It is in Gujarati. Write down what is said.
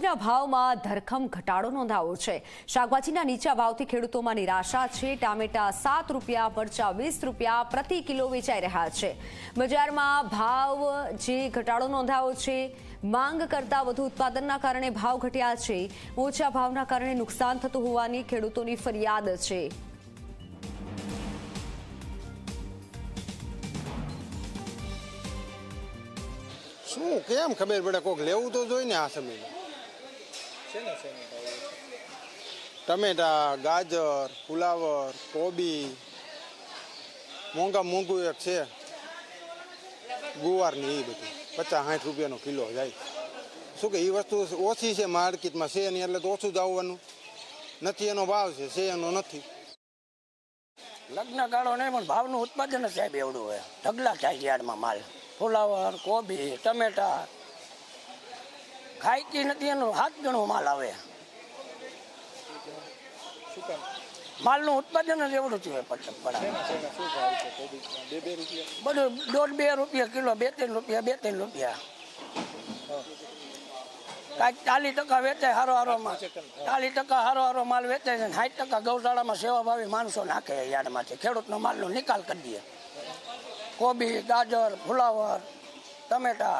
શાકભાજીના ભાવમાં ધરખમ ઘટાડો નોંધાયો છે. શાકભાજીના નીચા ભાવથી ખેડૂતોમાં નિરાશા છે. ટામેટા સાત રૂપિયા, મરચા વીસ રૂપિયા પ્રતિ કિલો વેચાઈ રહ્યા છે. બજારમાં ભાવ જે ઘટાડો નોંધાયો છે, માંગ કરતાં વધુ ઉત્પાદનના કારણે ભાવ ઘટ્યા છે. ઓછા ભાવના કારણે નુકસાન થતું હોવાની ખેડૂતોની ફરિયાદ છે. શું, કેમ ખબર પડે? કોઈક લેવું તો જોઈએ ને આ સમયમાં ટમેટા ગાજર ફુલાવર કોબી મોંઘા મોંઘું એક છે. ગુવારની એ બધું. પચાસ સાઠ રૂપિયાનો કિલો જાય. શું કે એ વસ્તુ ઓછી છે માર્કેટમાં છે નહીં એટલે તો ઓછું જ આવવાનું. નથી એનો ભાવ છે છે એનો નથી. લગ્ન ગાળો નહીં પણ ભાવનું ઉત્પાદન જ સાહેબ એવડું હોય. ઢગલા થાય યાર્ડમાં માલ. ફુલાવર કોબી ટમેટા ખાઈતી નથી, એનો હાથ ગણો માલ આવે. માલનું ઉત્પાદન જ એવડું છે બધું દોઢ બે રૂપિયા કિલો, બે ત્રણ રૂપિયા, બે ત્રણ રૂપિયા. કાંઈક ચાલીસ ટકા વેચાય હારો હારો માલ. ચાલીસ ટકા હારો હારો માલ વેચાય છે સાઠ ટકા ગૌશાળામાં સેવા ભાવી માણસો નાખે યાર્ડમાંથી. ખેડૂતનો માલનો નિકાલ કરી દઈએ કોબી, ગાજર, ફુલાવર, ટમેટા